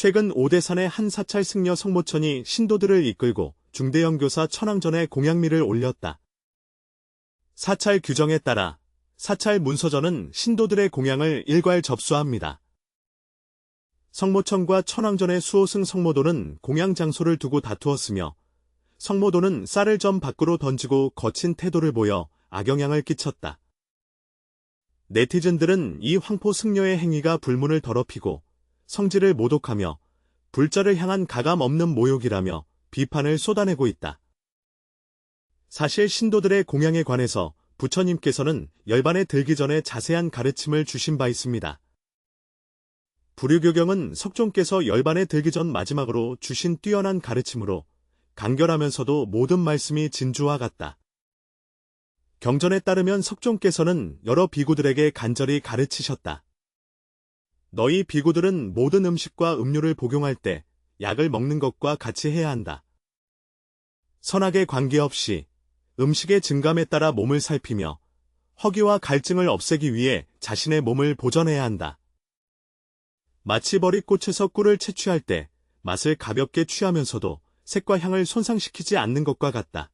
최근 오대산의 한 사찰 승려 성모천이 신도들을 이끌고 중대형교사 천황전에 공양미를 올렸다. 사찰 규정에 따라 사찰 문서전은 신도들의 공양을 일괄 접수합니다. 성모천과 천황전의 수호승 성모도는 공양 장소를 두고 다투었으며 성모도는 쌀을 점 밖으로 던지고 거친 태도를 보여 악영향을 끼쳤다. 네티즌들은 이 황포 승려의 행위가 불문을 더럽히고 성질을 모독하며 불자를 향한 가감 없는 모욕이라며 비판을 쏟아내고 있다. 사실 신도들의 공양에 관해서 부처님께서는 열반에 들기 전에 자세한 가르침을 주신 바 있습니다. 불유교경은 석종께서 열반에 들기 전 마지막으로 주신 뛰어난 가르침으로 간결하면서도 모든 말씀이 진주와 같다. 경전에 따르면 석종께서는 여러 비구들에게 간절히 가르치셨다. 너희 비구들은 모든 음식과 음료를 복용할 때 약을 먹는 것과 같이 해야 한다. 선악에 관계없이 음식의 증감에 따라 몸을 살피며 허기와 갈증을 없애기 위해 자신의 몸을 보전해야 한다. 마치 버리꽃에서 꿀을 채취할 때 맛을 가볍게 취하면서도 색과 향을 손상시키지 않는 것과 같다.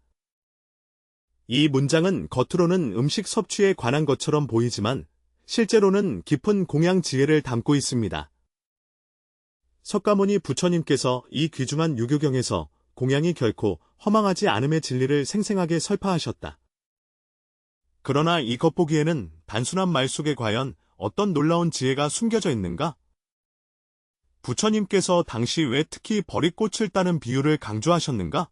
이 문장은 겉으로는 음식 섭취에 관한 것처럼 보이지만 실제로는 깊은 공양 지혜를 담고 있습니다. 석가모니 부처님께서 이 귀중한 유교경에서 공양이 결코 허망하지 않음의 진리를 생생하게 설파하셨다. 그러나 이 겉보기에는 단순한 말 속에 과연 어떤 놀라운 지혜가 숨겨져 있는가? 부처님께서 당시 왜 특히 버리꽃을 따는 비유를 강조하셨는가?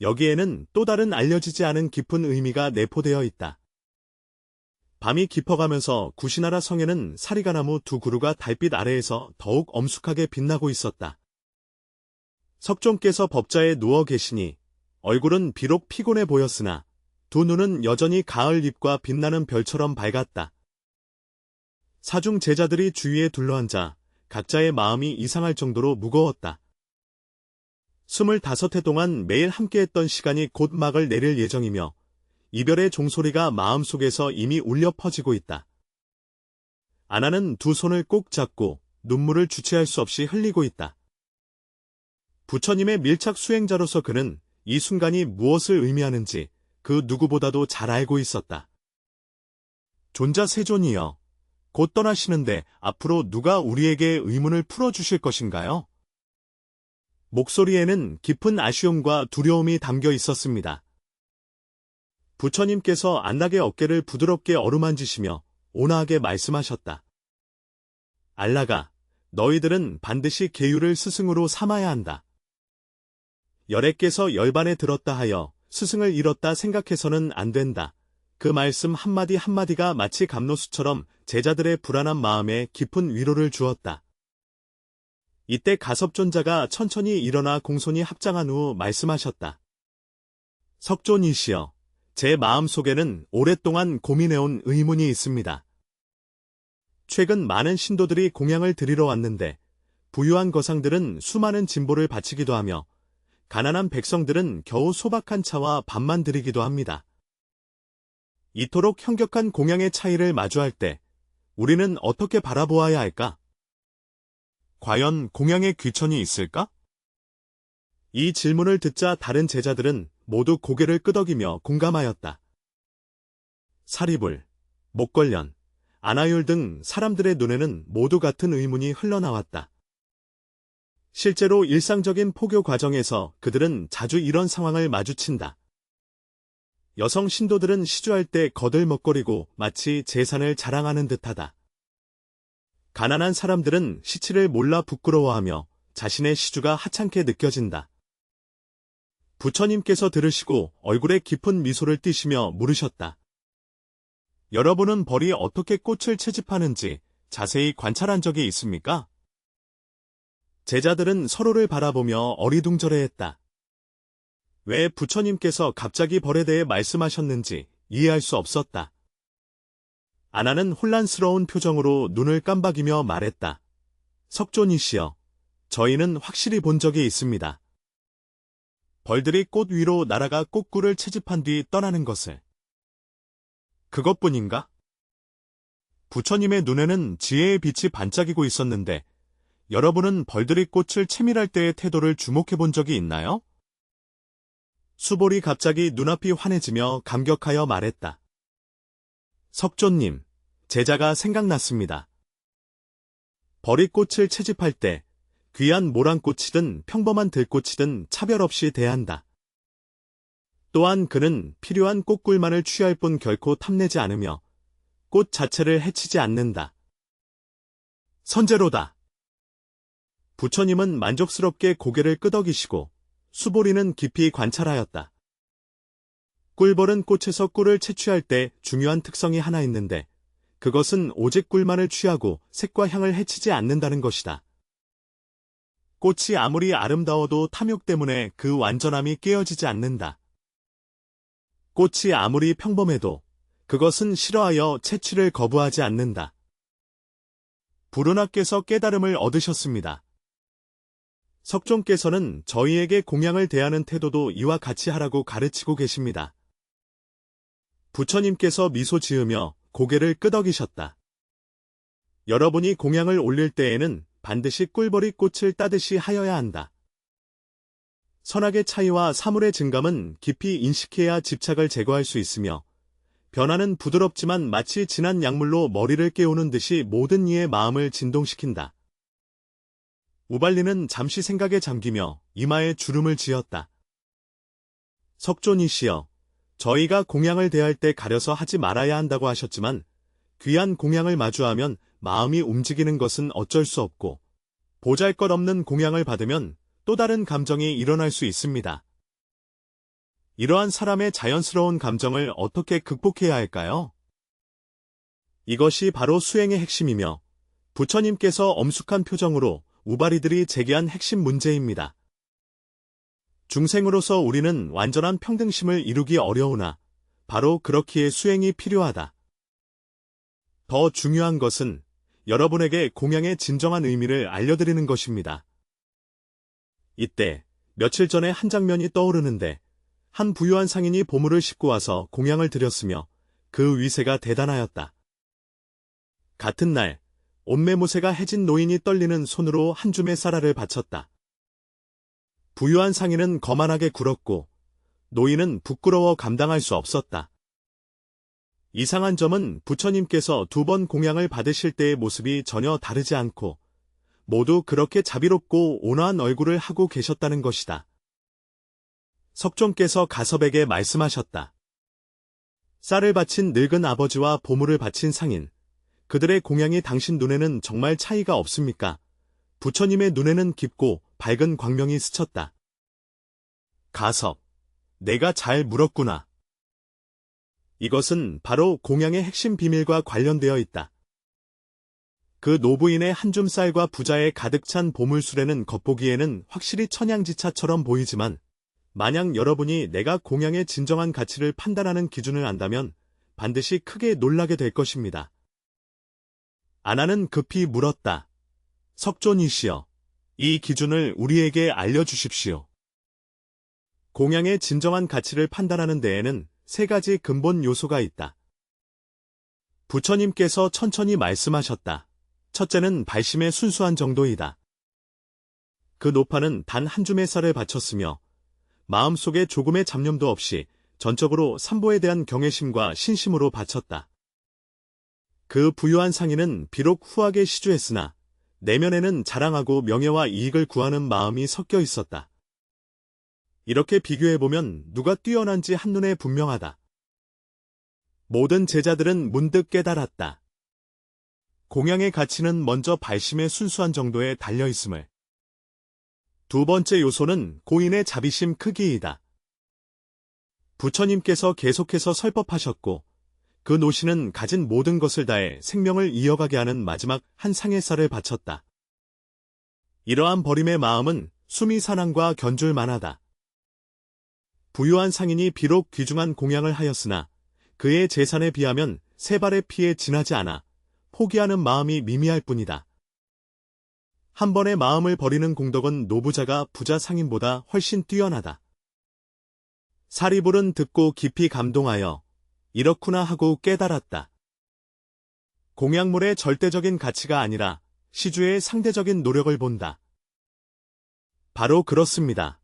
여기에는 또 다른 알려지지 않은 깊은 의미가 내포되어 있다. 밤이 깊어가면서 구시나라 성에는 사리가나무 두 그루가 달빛 아래에서 더욱 엄숙하게 빛나고 있었다. 석종께서 법자에 누워 계시니 얼굴은 비록 피곤해 보였으나 두 눈은 여전히 가을 잎과 빛나는 별처럼 밝았다. 사중 제자들이 주위에 둘러앉아 각자의 마음이 이상할 정도로 무거웠다. 스물다섯 해 동안 매일 함께했던 시간이 곧 막을 내릴 예정이며 이별의 종소리가 마음속에서 이미 울려 퍼지고 있다. 아나는 두 손을 꼭 잡고 눈물을 주체할 수 없이 흘리고 있다. 부처님의 밀착 수행자로서 그는 이 순간이 무엇을 의미하는지 그 누구보다도 잘 알고 있었다. 존자 세존이여, 곧 떠나시는데 앞으로 누가 우리에게 의문을 풀어주실 것인가요? 목소리에는 깊은 아쉬움과 두려움이 담겨 있었습니다. 부처님께서 안락의 어깨를 부드럽게 어루만지시며 온화하게 말씀하셨다. 알라가 너희들은 반드시 계율을 스승으로 삼아야 한다. 열애께서 열반에 들었다 하여 스승을 잃었다 생각해서는 안 된다. 그 말씀 한마디 한마디가 마치 감로수처럼 제자들의 불안한 마음에 깊은 위로를 주었다. 이때 가섭존자가 천천히 일어나 공손히 합장한 후 말씀하셨다. 석존이시여, 제 마음속에는 오랫동안 고민해온 의문이 있습니다. 최근 많은 신도들이 공양을 드리러 왔는데 부유한 거상들은 수많은 진보를 바치기도 하며 가난한 백성들은 겨우 소박한 차와 밥만 드리기도 합니다. 이토록 현격한 공양의 차이를 마주할 때 우리는 어떻게 바라보아야 할까? 과연 공양의 귀천이 있을까? 이 질문을 듣자 다른 제자들은 모두 고개를 끄덕이며 공감하였다. 사리불, 목걸련, 아나율 등 사람들의 눈에는 모두 같은 의문이 흘러나왔다. 실제로 일상적인 포교 과정에서 그들은 자주 이런 상황을 마주친다. 여성 신도들은 시주할 때 거들먹거리고 마치 재산을 자랑하는 듯하다. 가난한 사람들은 시치를 몰라 부끄러워하며 자신의 시주가 하찮게 느껴진다. 부처님께서 들으시고 얼굴에 깊은 미소를 띠시며 물으셨다. 여러분은 벌이 어떻게 꽃을 채집하는지 자세히 관찰한 적이 있습니까? 제자들은 서로를 바라보며 어리둥절해했다. 왜 부처님께서 갑자기 벌에 대해 말씀하셨는지 이해할 수 없었다. 아나는 혼란스러운 표정으로 눈을 깜박이며 말했다. 석존이시여, 저희는 확실히 본 적이 있습니다. 벌들이 꽃 위로 날아가 꽃꿀을 채집한 뒤 떠나는 것을. 그것뿐인가? 부처님의 눈에는 지혜의 빛이 반짝이고 있었는데 여러분은 벌들이 꽃을 채밀할 때의 태도를 주목해 본 적이 있나요? 수볼이 갑자기 눈앞이 환해지며 감격하여 말했다. 석조님, 제자가 생각났습니다. 버리꽃을 채집할 때 귀한 모란꽃이든 평범한 들꽃이든 차별 없이 대한다. 또한 그는 필요한 꽃꿀만을 취할 뿐 결코 탐내지 않으며 꽃 자체를 해치지 않는다. 선제로다. 부처님은 만족스럽게 고개를 끄덕이시고 수보리는 깊이 관찰하였다. 꿀벌은 꽃에서 꿀을 채취할 때 중요한 특성이 하나 있는데 그것은 오직 꿀만을 취하고 색과 향을 해치지 않는다는 것이다. 꽃이 아무리 아름다워도 탐욕 때문에 그 완전함이 깨어지지 않는다. 꽃이 아무리 평범해도 그것은 싫어하여 채취를 거부하지 않는다. 부르나께서 깨달음을 얻으셨습니다. 석종께서는 저희에게 공양을 대하는 태도도 이와 같이 하라고 가르치고 계십니다. 부처님께서 미소 지으며 고개를 끄덕이셨다. 여러분이 공양을 올릴 때에는 반드시 꿀벌이 꽃을 따듯이 하여야 한다. 선악의 차이와 사물의 증감은 깊이 인식해야 집착을 제거할 수 있으며 변화는 부드럽지만 마치 진한 약물로 머리를 깨우는 듯이 모든 이의 마음을 진동시킨다. 우발리는 잠시 생각에 잠기며 이마에 주름을 지었다. 석존이시여, 저희가 공양을 대할 때 가려서 하지 말아야 한다고 하셨지만 귀한 공양을 마주하면 마음이 움직이는 것은 어쩔 수 없고 보잘것없는 공양을 받으면 또 다른 감정이 일어날 수 있습니다. 이러한 사람의 자연스러운 감정을 어떻게 극복해야 할까요? 이것이 바로 수행의 핵심이며 부처님께서 엄숙한 표정으로 우바리들이 제기한 핵심 문제입니다. 중생으로서 우리는 완전한 평등심을 이루기 어려우나 바로 그렇기에 수행이 필요하다. 더 중요한 것은 여러분에게 공양의 진정한 의미를 알려드리는 것입니다. 이때 며칠 전에 한 장면이 떠오르는데 한 부유한 상인이 보물을 싣고 와서 공양을 드렸으며 그 위세가 대단하였다. 같은 날 옷매무새가 해진 노인이 떨리는 손으로 한 줌의 쌀알을 바쳤다. 부유한 상인은 거만하게 굴었고 노인은 부끄러워 감당할 수 없었다. 이상한 점은 부처님께서 두 번 공양을 받으실 때의 모습이 전혀 다르지 않고 모두 그렇게 자비롭고 온화한 얼굴을 하고 계셨다는 것이다. 석종께서 가섭에게 말씀하셨다. 쌀을 바친 늙은 아버지와 보물을 바친 상인, 그들의 공양이 당신 눈에는 정말 차이가 없습니까? 부처님의 눈에는 깊고 밝은 광명이 스쳤다. 가섭, 내가 잘 물었구나. 이것은 바로 공양의 핵심 비밀과 관련되어 있다. 그 노부인의 한 줌 쌀과 부자의 가득 찬 보물술에는 겉보기에는 확실히 천양지차처럼 보이지만 만약 여러분이 내가 공양의 진정한 가치를 판단하는 기준을 안다면 반드시 크게 놀라게 될 것입니다. 아나는 급히 물었다. 석존이시여, 이 기준을 우리에게 알려주십시오. 공양의 진정한 가치를 판단하는 데에는 세 가지 근본 요소가 있다. 부처님께서 천천히 말씀하셨다. 첫째는 발심의 순수한 정도이다. 그 노파는 단 한 줌의 쌀을 바쳤으며 마음속에 조금의 잡념도 없이 전적으로 삼보에 대한 경외심과 신심으로 바쳤다. 그 부유한 상인은 비록 후하게 시주했으나 내면에는 자랑하고 명예와 이익을 구하는 마음이 섞여 있었다. 이렇게 비교해보면 누가 뛰어난지 한눈에 분명하다. 모든 제자들은 문득 깨달았다. 공양의 가치는 먼저 발심의 순수한 정도에 달려있음을. 두 번째 요소는 고인의 자비심 크기이다. 부처님께서 계속해서 설법하셨고 그 노신은 가진 모든 것을 다해 생명을 이어가게 하는 마지막 한 상의 쌀을 바쳤다. 이러한 버림의 마음은 수미 사랑과 견줄 만하다. 부유한 상인이 비록 귀중한 공양을 하였으나 그의 재산에 비하면 세 발의 피에 지나지 않아 포기하는 마음이 미미할 뿐이다. 한 번의 마음을 버리는 공덕은 노부자가 부자 상인보다 훨씬 뛰어나다. 사리불은 듣고 깊이 감동하여 이렇구나 하고 깨달았다. 공약물의 절대적인 가치가 아니라 시주의 상대적인 노력을 본다. 바로 그렇습니다.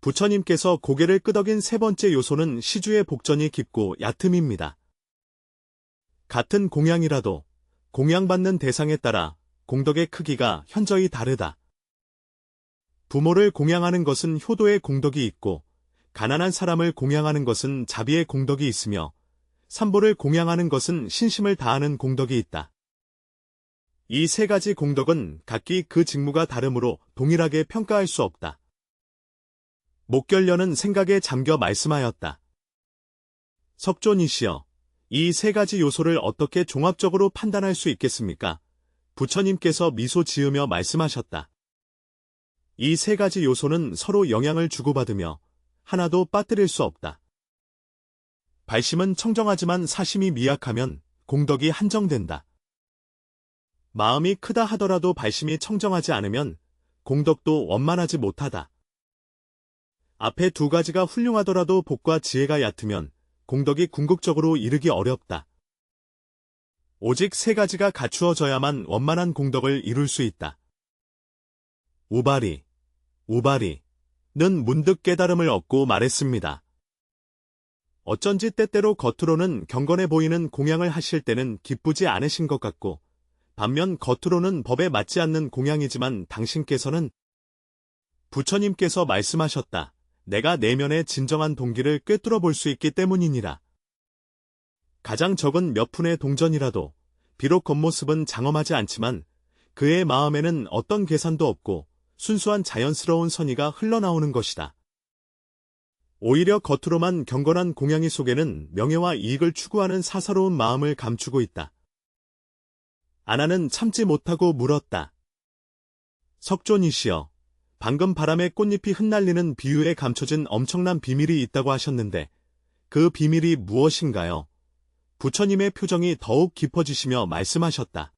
부처님께서 고개를 끄덕인 세 번째 요소는 시주의 복전이 깊고 얕음입니다. 같은 공양이라도 공양받는 대상에 따라 공덕의 크기가 현저히 다르다. 부모를 공양하는 것은 효도의 공덕이 있고 가난한 사람을 공양하는 것은 자비의 공덕이 있으며 삼보를 공양하는 것은 신심을 다하는 공덕이 있다. 이 세 가지 공덕은 각기 그 직무가 다르므로 동일하게 평가할 수 없다. 목결련은 생각에 잠겨 말씀하였다. 석존이시여, 이 세 가지 요소를 어떻게 종합적으로 판단할 수 있겠습니까? 부처님께서 미소 지으며 말씀하셨다. 이 세 가지 요소는 서로 영향을 주고받으며 하나도 빠뜨릴 수 없다. 발심은 청정하지만 사심이 미약하면 공덕이 한정된다. 마음이 크다 하더라도 발심이 청정하지 않으면 공덕도 원만하지 못하다. 앞에 두 가지가 훌륭하더라도 복과 지혜가 얕으면 공덕이 궁극적으로 이르기 어렵다. 오직 세 가지가 갖추어져야만 원만한 공덕을 이룰 수 있다. 우바리, 우바리, 는 문득 깨달음을 얻고 말했습니다. 어쩐지 때때로 겉으로는 경건해 보이는 공양을 하실 때는 기쁘지 않으신 것 같고, 반면 겉으로는 법에 맞지 않는 공양이지만 당신께서는 부처님께서 말씀하셨다. 내가 내면의 진정한 동기를 꿰뚫어 볼 수 있기 때문이니라. 가장 적은 몇 푼의 동전이라도 비록 겉모습은 장엄하지 않지만 그의 마음에는 어떤 계산도 없고 순수한 자연스러운 선의가 흘러나오는 것이다. 오히려 겉으로만 경건한 공양이 속에는 명예와 이익을 추구하는 사사로운 마음을 감추고 있다. 아나는 참지 못하고 물었다. 석존이시여, 방금 바람에 꽃잎이 흩날리는 비유에 감춰진 엄청난 비밀이 있다고 하셨는데 그 비밀이 무엇인가요? 부처님의 표정이 더욱 깊어지시며 말씀하셨다.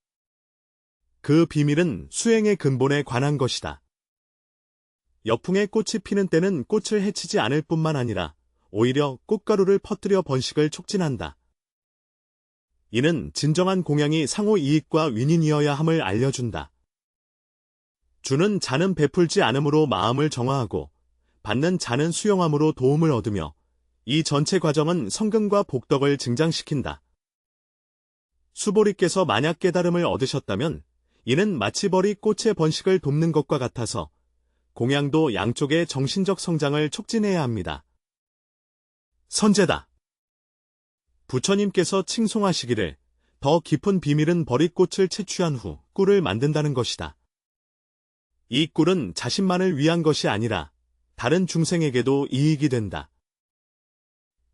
그 비밀은 수행의 근본에 관한 것이다. 여풍에 꽃이 피는 때는 꽃을 해치지 않을 뿐만 아니라 오히려 꽃가루를 퍼뜨려 번식을 촉진한다. 이는 진정한 공양이 상호 이익과 윈인이어야 함을 알려준다. 주는 자는 베풀지 않음으로 마음을 정화하고 받는 자는 수용함으로 도움을 얻으며 이 전체 과정은 성금과 복덕을 증장시킨다. 수보리께서 만약 깨달음을 얻으셨다면 이는 마치버리 꽃의 번식을 돕는 것과 같아서 공양도 양쪽의 정신적 성장을 촉진해야 합니다. 선제다. 부처님께서 칭송하시기를 더 깊은 비밀은 버릿꽃을 채취한 후 꿀을 만든다는 것이다. 이 꿀은 자신만을 위한 것이 아니라 다른 중생에게도 이익이 된다.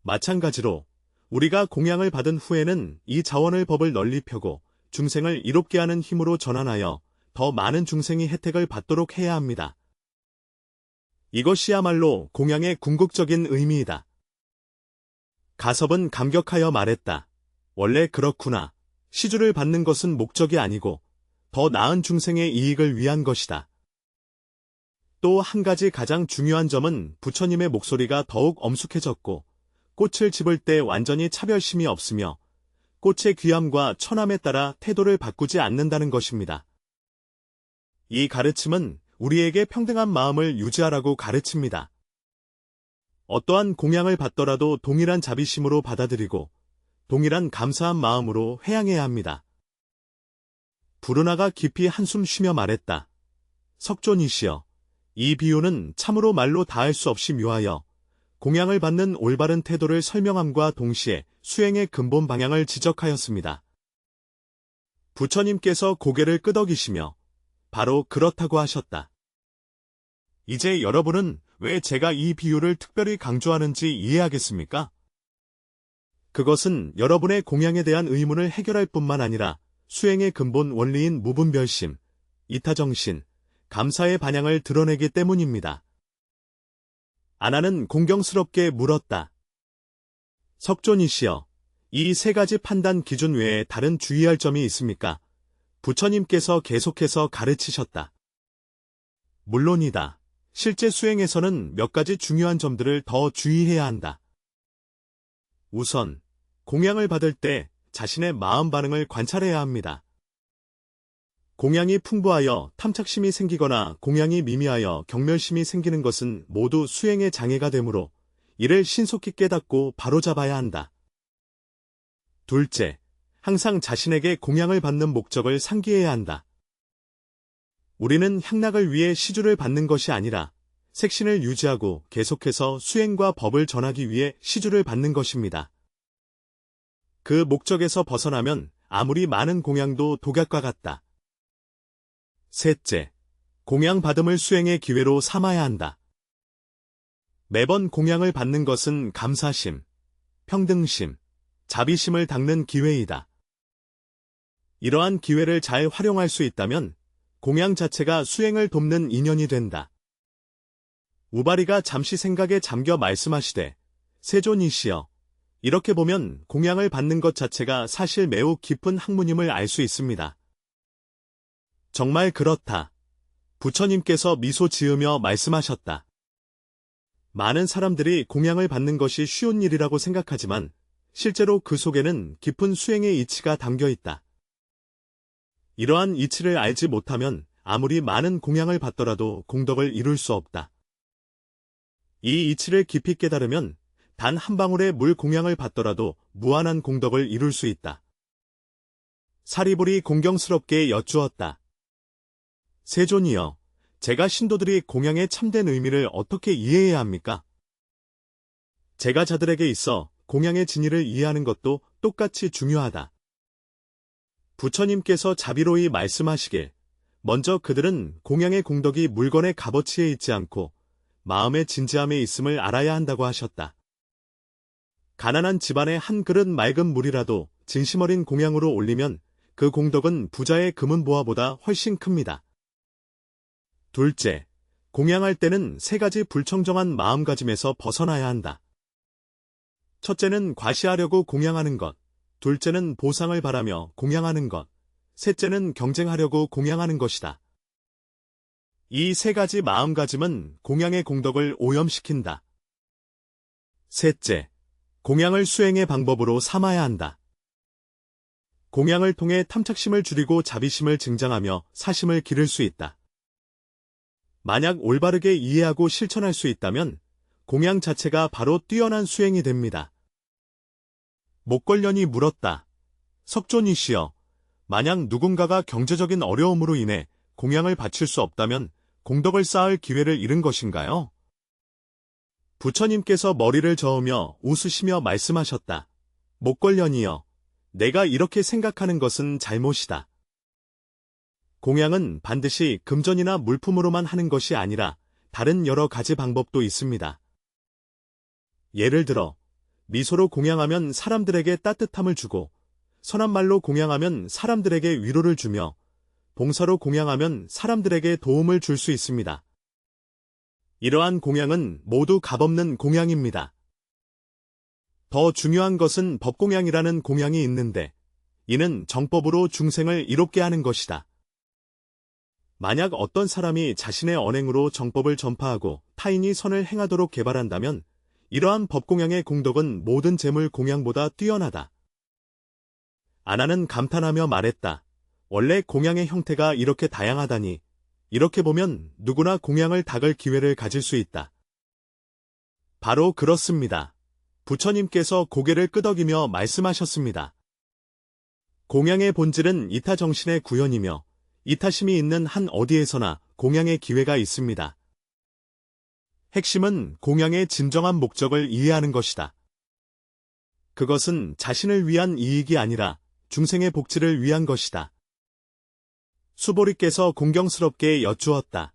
마찬가지로 우리가 공양을 받은 후에는 이 자원을 법을 널리 펴고 중생을 이롭게 하는 힘으로 전환하여 더 많은 중생이 혜택을 받도록 해야 합니다. 이것이야말로 공양의 궁극적인 의미이다. 가섭은 감격하여 말했다. 원래 그렇구나. 시주를 받는 것은 목적이 아니고 더 나은 중생의 이익을 위한 것이다. 또 한 가지 가장 중요한 점은 부처님의 목소리가 더욱 엄숙해졌고 꽃을 집을 때 완전히 차별심이 없으며 꽃의 귀함과 천함에 따라 태도를 바꾸지 않는다는 것입니다. 이 가르침은 우리에게 평등한 마음을 유지하라고 가르칩니다. 어떠한 공양을 받더라도 동일한 자비심으로 받아들이고 동일한 감사한 마음으로 회양해야 합니다. 부르나가 깊이 한숨 쉬며 말했다. 석존이시여, 이 비유는 참으로 말로 다할 수 없이 묘하여 공양을 받는 올바른 태도를 설명함과 동시에 수행의 근본 방향을 지적하였습니다. 부처님께서 고개를 끄덕이시며 바로 그렇다고 하셨다. 이제 여러분은 왜 제가 이 비유를 특별히 강조하는지 이해하겠습니까? 그것은 여러분의 공양에 대한 의문을 해결할 뿐만 아니라 수행의 근본 원리인 무분별심, 이타정신, 감사의 반향을 드러내기 때문입니다. 아나는 공경스럽게 물었다. 석존이시여, 이 세 가지 판단 기준 외에 다른 주의할 점이 있습니까? 부처님께서 계속해서 가르치셨다. 물론이다. 실제 수행에서는 몇 가지 중요한 점들을 더 주의해야 한다. 우선, 공양을 받을 때 자신의 마음 반응을 관찰해야 합니다. 공양이 풍부하여 탐착심이 생기거나 공양이 미미하여 경멸심이 생기는 것은 모두 수행의 장애가 되므로 이를 신속히 깨닫고 바로잡아야 한다. 둘째, 항상 자신에게 공양을 받는 목적을 상기해야 한다. 우리는 향락을 위해 시주를 받는 것이 아니라 색신을 유지하고 계속해서 수행과 법을 전하기 위해 시주를 받는 것입니다. 그 목적에서 벗어나면 아무리 많은 공양도 독약과 같다. 셋째, 공양 받음을 수행의 기회로 삼아야 한다. 매번 공양을 받는 것은 감사심, 평등심, 자비심을 닦는 기회이다. 이러한 기회를 잘 활용할 수 있다면 공양 자체가 수행을 돕는 인연이 된다. 우바리가 잠시 생각에 잠겨 말씀하시되 세존이시여 이렇게 보면 공양을 받는 것 자체가 사실 매우 깊은 학문임을 알 수 있습니다. 정말 그렇다. 부처님께서 미소 지으며 말씀하셨다. 많은 사람들이 공양을 받는 것이 쉬운 일이라고 생각하지만 실제로 그 속에는 깊은 수행의 이치가 담겨 있다. 이러한 이치를 알지 못하면 아무리 많은 공양을 받더라도 공덕을 이룰 수 없다. 이 이치를 깊이 깨달으면 단 한 방울의 물 공양을 받더라도 무한한 공덕을 이룰 수 있다. 사리불이 공경스럽게 여쭈었다. 세존이여, 제가 신도들이 공양의 참된 의미를 어떻게 이해해야 합니까? 제가 자들에게 있어 공양의 진리를 이해하는 것도 똑같이 중요하다. 부처님께서 자비로이 말씀하시길, 먼저 그들은 공양의 공덕이 물건의 값어치에 있지 않고 마음의 진지함에 있음을 알아야 한다고 하셨다. 가난한 집안의 한 그릇 맑은 물이라도 진심 어린 공양으로 올리면 그 공덕은 부자의 금은 보화보다 훨씬 큽니다. 둘째, 공양할 때는 세 가지 불청정한 마음가짐에서 벗어나야 한다. 첫째는 과시하려고 공양하는 것, 둘째는 보상을 바라며 공양하는 것, 셋째는 경쟁하려고 공양하는 것이다. 이 세 가지 마음가짐은 공양의 공덕을 오염시킨다. 셋째, 공양을 수행의 방법으로 삼아야 한다. 공양을 통해 탐착심을 줄이고 자비심을 증장하며 사심을 기를 수 있다. 만약 올바르게 이해하고 실천할 수 있다면 공양 자체가 바로 뛰어난 수행이 됩니다. 목걸련이 물었다. 석존이시여, 만약 누군가가 경제적인 어려움으로 인해 공양을 바칠 수 없다면 공덕을 쌓을 기회를 잃은 것인가요? 부처님께서 머리를 저으며 웃으시며 말씀하셨다. 목걸련이여, 내가 이렇게 생각하는 것은 잘못이다. 공양은 반드시 금전이나 물품으로만 하는 것이 아니라 다른 여러 가지 방법도 있습니다. 예를 들어, 미소로 공양하면 사람들에게 따뜻함을 주고, 선한 말로 공양하면 사람들에게 위로를 주며 봉사로 공양하면 사람들에게 도움을 줄 수 있습니다. 이러한 공양은 모두 값없는 공양입니다. 더 중요한 것은 법공양이라는 공양이 있는데 이는 정법으로 중생을 이롭게 하는 것이다. 만약 어떤 사람이 자신의 언행으로 정법을 전파하고 타인이 선을 행하도록 개발한다면 이러한 법공양의 공덕은 모든 재물 공양보다 뛰어나다. 아나는 감탄하며 말했다. 원래 공양의 형태가 이렇게 다양하다니. 이렇게 보면 누구나 공양을 닦을 기회를 가질 수 있다. 바로 그렇습니다. 부처님께서 고개를 끄덕이며 말씀하셨습니다. 공양의 본질은 이타 정신의 구현이며 이타심이 있는 한 어디에서나 공양의 기회가 있습니다. 핵심은 공양의 진정한 목적을 이해하는 것이다. 그것은 자신을 위한 이익이 아니라 중생의 복지를 위한 것이다. 수보리께서 공경스럽게 여쭈었다.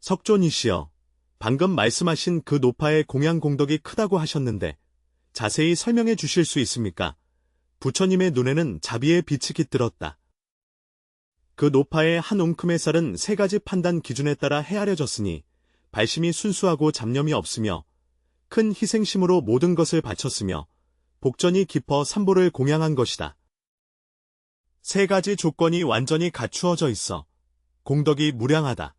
석존이시여, 방금 말씀하신 그 노파의 공양 공덕이 크다고 하셨는데 자세히 설명해 주실 수 있습니까? 부처님의 눈에는 자비의 빛이 깃들었다. 그 노파의 한 웅큼의 쌀은 세 가지 판단 기준에 따라 헤아려졌으니 발심이 순수하고 잡념이 없으며 큰 희생심으로 모든 것을 바쳤으며 복전이 깊어 삼보를 공양한 것이다. 세 가지 조건이 완전히 갖추어져 있어 공덕이 무량하다.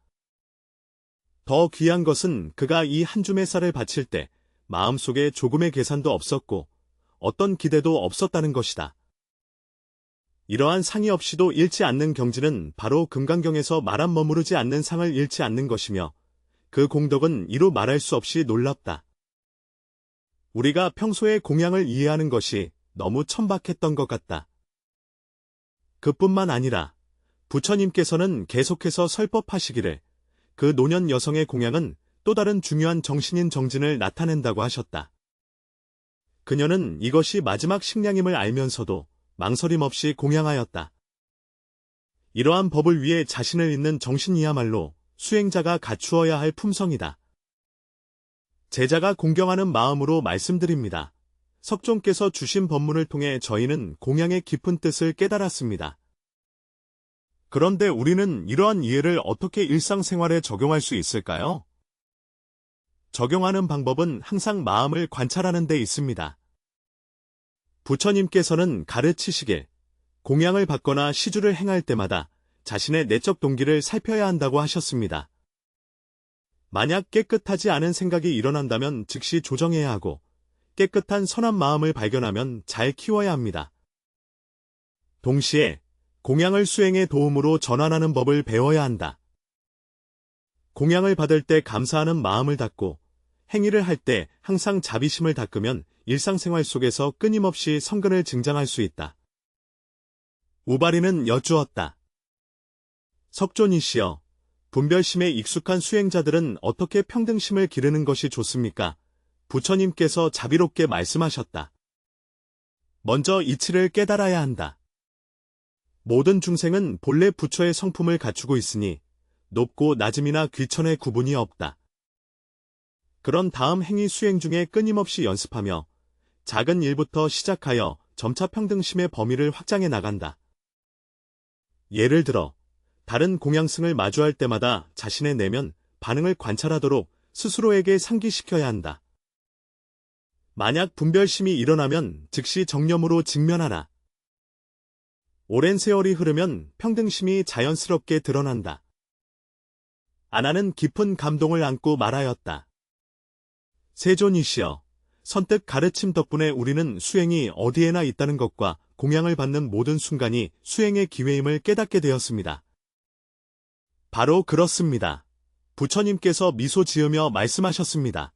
더 귀한 것은 그가 이 한 줌의 쌀을 바칠 때 마음속에 조금의 계산도 없었고 어떤 기대도 없었다는 것이다. 이러한 상이 없이도 잃지 않는 경지는 바로 금강경에서 말안 머무르지 않는 상을 잃지 않는 것이며 그 공덕은 이루 말할 수 없이 놀랍다. 우리가 평소에 공양을 이해하는 것이 너무 천박했던 것 같다. 그뿐만 아니라 부처님께서는 계속해서 설법하시기를 그 노년 여성의 공양은 또 다른 중요한 정신인 정진을 나타낸다고 하셨다. 그녀는 이것이 마지막 식량임을 알면서도 망설임 없이 공양하였다. 이러한 법을 위해 자신을 잇는 정신이야말로 수행자가 갖추어야 할 품성이다. 제자가 공경하는 마음으로 말씀드립니다. 석종께서 주신 법문을 통해 저희는 공양의 깊은 뜻을 깨달았습니다. 그런데 우리는 이러한 이해를 어떻게 일상생활에 적용할 수 있을까요? 적용하는 방법은 항상 마음을 관찰하는 데 있습니다. 부처님께서는 가르치시길 공양을 받거나 시주를 행할 때마다 자신의 내적 동기를 살펴야 한다고 하셨습니다. 만약 깨끗하지 않은 생각이 일어난다면 즉시 조정해야 하고 깨끗한 선한 마음을 발견하면 잘 키워야 합니다. 동시에 공양을 수행의 도움으로 전환하는 법을 배워야 한다. 공양을 받을 때 감사하는 마음을 닫고 행위를 할 때 항상 자비심을 닦으면 일상생활 속에서 끊임없이 성근을 증장할 수 있다. 우바리는 여쭈었다. 석존이시여, 분별심에 익숙한 수행자들은 어떻게 평등심을 기르는 것이 좋습니까? 부처님께서 자비롭게 말씀하셨다. 먼저 이치를 깨달아야 한다. 모든 중생은 본래 부처의 성품을 갖추고 있으니 높고 낮음이나 귀천의 구분이 없다. 그런 다음 행위 수행 중에 끊임없이 연습하며 작은 일부터 시작하여 점차 평등심의 범위를 확장해 나간다. 예를 들어 다른 공양승을 마주할 때마다 자신의 내면 반응을 관찰하도록 스스로에게 상기시켜야 한다. 만약 분별심이 일어나면 즉시 정념으로 직면하라. 오랜 세월이 흐르면 평등심이 자연스럽게 드러난다. 아나는 깊은 감동을 안고 말하였다. 세존이시여, 선뜻 가르침 덕분에 우리는 수행이 어디에나 있다는 것과 공양을 받는 모든 순간이 수행의 기회임을 깨닫게 되었습니다. 바로 그렇습니다. 부처님께서 미소 지으며 말씀하셨습니다.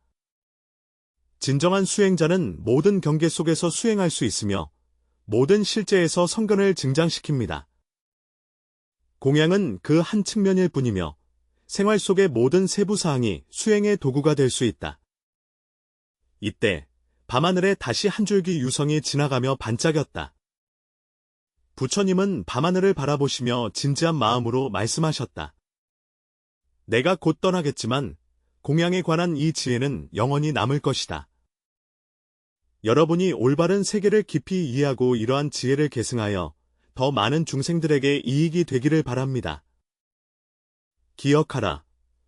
진정한 수행자는 모든 경계 속에서 수행할 수 있으며 모든 실제에서 성근을 증장시킵니다. 공양은 그 한 측면일 뿐이며 생활 속의 모든 세부 사항이 수행의 도구가 될 수 있다. 이때 밤하늘에 다시 한 줄기 유성이 지나가며 반짝였다. 부처님은 밤하늘을 바라보시며 진지한 마음으로 말씀하셨다. 내가 곧 떠나겠지만 공양에 관한 이 지혜는 영원히 남을 것이다. 여러분이 올바른 세계를 깊이 이해하고 이러한 지혜를 계승하여 더 많은 중생들에게 이익이 되기를 바랍니다. 기억하라.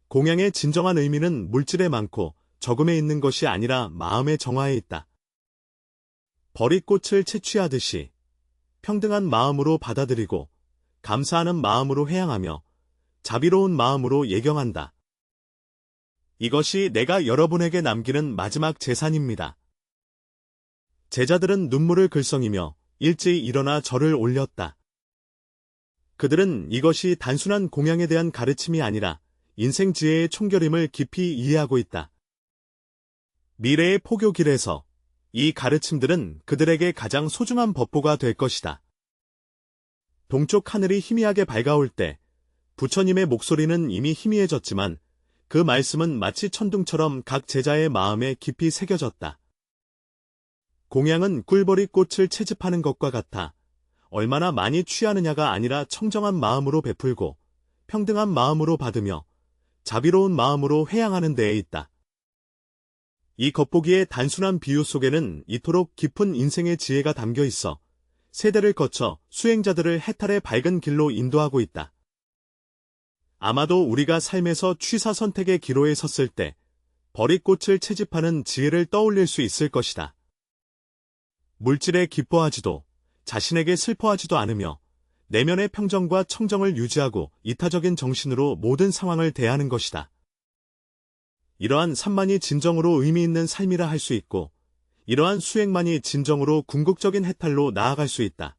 공양의 진정한 의미는 물질에 많고 적음에 있는 것이 아니라 마음의 정화에 있다. 버리꽃을 채취하듯이 평등한 마음으로 받아들이고 감사하는 마음으로 회양하며 자비로운 마음으로 예경한다. 이것이 내가 여러분에게 남기는 마지막 재산입니다. 제자들은 눈물을 글썽이며 일제히 일어나 절을 올렸다. 그들은 이것이 단순한 공양에 대한 가르침이 아니라 인생 지혜의 총결임을 깊이 이해하고 있다. 미래의 포교길에서 이 가르침들은 그들에게 가장 소중한 법보가 될 것이다. 동쪽 하늘이 희미하게 밝아올 때 부처님의 목소리는 이미 희미해졌지만 그 말씀은 마치 천둥처럼 각 제자의 마음에 깊이 새겨졌다. 공양은 꿀벌이 꽃을 채집하는 것과 같아 얼마나 많이 취하느냐가 아니라 청정한 마음으로 베풀고 평등한 마음으로 받으며 자비로운 마음으로 회양하는 데에 있다. 이 겉보기의 단순한 비유 속에는 이토록 깊은 인생의 지혜가 담겨 있어 세대를 거쳐 수행자들을 해탈의 밝은 길로 인도하고 있다. 아마도 우리가 삶에서 취사 선택의 기로에 섰을 때 버릿꽃을 채집하는 지혜를 떠올릴 수 있을 것이다. 물질에 기뻐하지도 자신에게 슬퍼하지도 않으며 내면의 평정과 청정을 유지하고 이타적인 정신으로 모든 상황을 대하는 것이다. 이러한 산만이 진정으로 의미 있는 삶이라 할 수 있고 이러한 수행만이 진정으로 궁극적인 해탈로 나아갈 수 있다.